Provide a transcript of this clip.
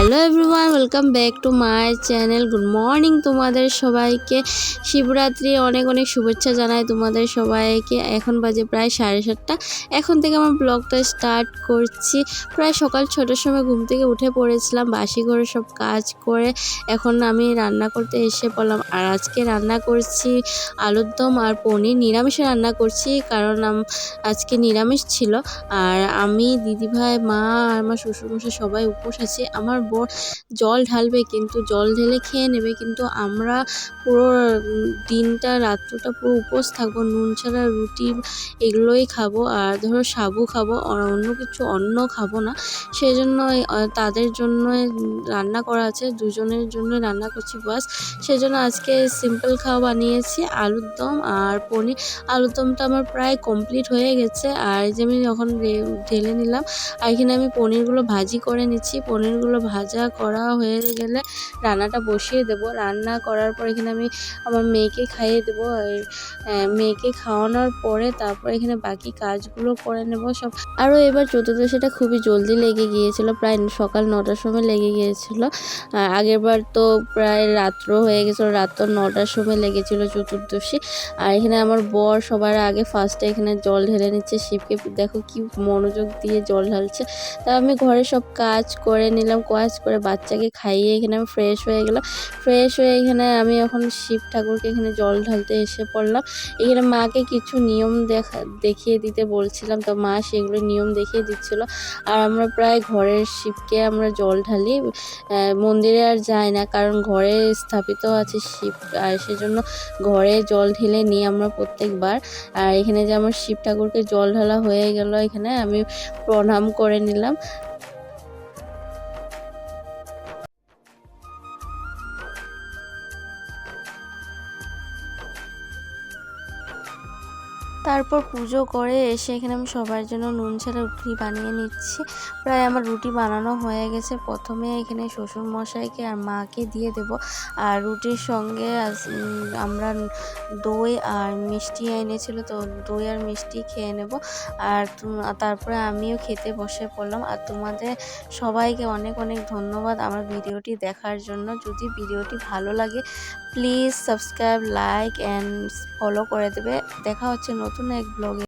Hello everyone, welcome back to my channel. Good morning তোমাদের সবাইকে। শিবরাত্রি অনেক অনেক শুভেচ্ছা জানাই তোমাদের সবাইকে। এখন বাজে প্রায় সাড়ে সাতটা। এখন থেকে আমার ব্লগটা স্টার্ট করছি। প্রায় সকাল ছটার সময় ঘুম থেকে উঠে পড়েছিলাম, বাসি ঘরে সব কাজ করে। এখন আমি রান্না করতে এসে পড়লাম আর আজকে রান্না করছি আলুর দম আর পনির। নিরামিষে রান্না করছি কারণ আজকে নিরামিষ ছিল। আর আমি, দিদিভাই, মা আর আমার শ্বশুরমশাই সবাই উপোস আছে। আমার বর জল ঢালবে কিন্তু, জল ঢেলে খেয়ে নেবে কিন্তু আমরা পুরো দিনটা, রাত্রটা পুরো উপোস থাকব। নুন ছাড়া রুটি এগুলোই খাব আর ধরো সাবু খাব আর অন্য কিছু অন্য খাব না। সেই জন্য তাদের জন্য রান্না করা আছে, দুজনের জন্য রান্না করছি বাস। সেই জন্য আজকে সিম্পল খাওয়া বানিয়েছি, আলুর দম আর পনির। আলুর দমটা আমার প্রায় কমপ্লিট হয়ে গেছে আর যে আমি যখন ঢেলে নিলাম, আর এখানে আমি পনিরগুলো ভাজি করে নিচ্ছি। পনিরগুলো ভাজা করা হয়ে গেলে রান্নাটা বসিয়ে দেবো। রান্না করার পর এখানে আমি আমার মেয়েকে খাইয়ে দেবো। মেয়েকে খাওয়ানোর পরে তারপর এখানে বাকি কাজগুলো করে নেব সব। আরও এবার চতুর্দশীটা খুবই জলদি লেগে গিয়েছিল, প্রায় সকাল নটার সময় লেগে গিয়েছিল। আগেরবার তো প্রায় রাত্র হয়ে গেছিল রাত্র নটার সময় লেগেছিল চতুর্দশী। আর এখানে আমার বর সবার আগে ফার্স্টে এখানে জল ঢেলে নিচ্ছে, শিবকে দেখো কি মনোযোগ দিয়ে জল ঢালছে। তা আমি ঘরে সব কাজ করে নিলাম, কাজ করে বাচ্চাকে খাইয়ে এখানে আমি ফ্রেশ হয়ে গেলাম। ফ্রেশ হয়ে এখানে আমি এখন শিব ঠাকুরকে এখানে জল ঢালতে এসে পড়লাম। এখানে মাকে কিছু নিয়ম দেখা, দেখিয়ে দিতে বলছিলাম। তো মা সেগুলো নিয়ম দেখিয়ে দিচ্ছিল। আর আমরা প্রায় ঘরের শিবকে আমরা জল ঢালি। মন্দিরে আর যাই না, কারণ ঘরে স্থাপিত আছে শিব। আর সেজন্য ঘরে জল ঢেলে নিই আমরা প্রত্যেকবার। আর এখানে যে আমার শিব ঠাকুরকে জল ঢালা হয়ে গেল, এখানে আমি প্রণাম করে নিলাম। তারপর পুজো করে এসে এখানে আমি সবার জন্য নুন ছাড়া রুটি বানিয়ে নিচ্ছি। প্রায় আমার রুটি বানানো হয়ে গেছে। প্রথমে এখানে শ্বশুর মশাইকে আর মাকে দিয়ে দেব। আর রুটির সঙ্গে আমরা দই আর মিষ্টি এনেছিল, তো দই আর মিষ্টি খেয়ে নেব। আর তারপরে আমিও খেতে বসে পড়লাম। আর তোমাদের সবাইকে অনেক অনেক ধন্যবাদ আমার ভিডিওটি দেখার জন্য। যদি ভিডিওটি ভালো লাগে please subscribe like and follow করে দেবে। দেখা হচ্ছে নতুন এক ব্লগে